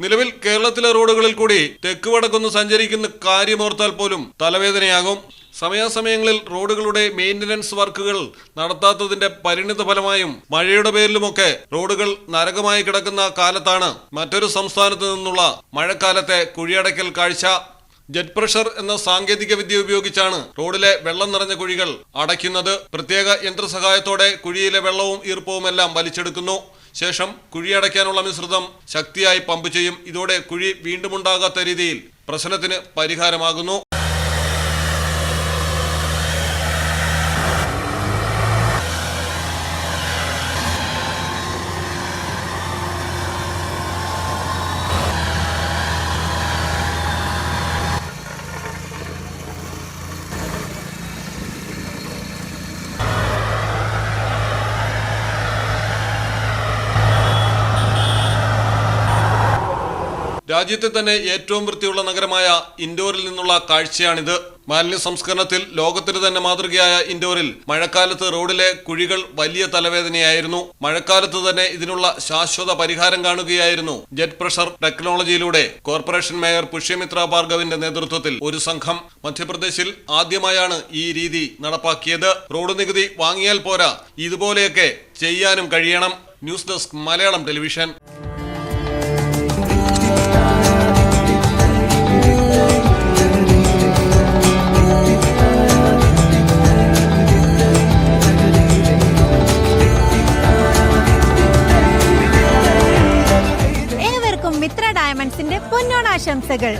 നിലവിൽ കേരളത്തിലെ റോഡുകളിൽ കൂടി തെക്ക് വടക്കൊന്ന് സഞ്ചരിക്കുന്ന കാര്യമോർത്താൽ പോലും തലവേദനയാകും. സമയാസമയങ്ങളിൽ റോഡുകളുടെ മെയിന്റനൻസ് വർക്കുകൾ നടത്താത്തതിന്റെ പരിണിത ഫലമായും മഴയുടെ പേരിലുമൊക്കെ റോഡുകൾ നരകമായി കിടക്കുന്ന കാലത്താണ് മറ്റൊരു സംസ്ഥാനത്ത് നിന്നുള്ള മഴക്കാലത്തെ കുഴിയടക്കൽ കാഴ്ച. ജെറ്റ് പ്രഷർ എന്ന സാങ്കേതിക വിദ്യ ഉപയോഗിച്ചാണ് റോഡിലെ വെള്ളം നിറഞ്ഞ കുഴികൾ അടയ്ക്കുന്നത്. പ്രത്യേക യന്ത്രസഹായത്തോടെ കുഴിയിലെ വെള്ളവും ഈർപ്പവും എല്ലാം വലിച്ചെടുക്കുന്നു. ശേഷം കുഴിയടയ്ക്കാനുള്ള മിശ്രിതം ശക്തിയായി പമ്പ് ചെയ്യും. ഇതോടെ കുഴി വീണ്ടുമുണ്ടാകാത്ത രീതിയിൽ പ്രശ്നത്തിന് പരിഹാരമാകുന്നു. രാജ്യത്തെ തന്നെ ഏറ്റവും വൃത്തിയുള്ള നഗരമായ ഇൻഡോറിൽ നിന്നുള്ള കാഴ്ചയാണിത്. മാലിന്യ സംസ്കരണത്തിൽ ലോകത്തിന് തന്നെ മാതൃകയായ ഇൻഡോറിൽ മഴക്കാലത്ത് റോഡിലെ കുഴികൾ വലിയ തലവേദനയായിരുന്നു. മഴക്കാലത്ത് തന്നെ ഇതിനുള്ള ശാശ്വത പരിഹാരം കാണുകയായിരുന്നു ജെറ്റ് പ്രഷർ ടെക്നോളജിയിലൂടെ. കോർപ്പറേഷൻ മേയർ പുഷ്യമിത്ര ഭാർഗവിന്റെ നേതൃത്വത്തിൽ ഒരു സംഘം മധ്യപ്രദേശിൽ ആദ്യമായാണ് ഈ രീതി നടപ്പാക്കിയത്. റോഡ് നികുതി വാങ്ങിയാൽ പോരാ ഇതുപോലെയൊക്കെ ചെയ്യാനും കഴിയണം. News desk Malayalam television. Mitra ഡയമണ്ട്സിന്റെ പൊന്നോണാശംസകൾ.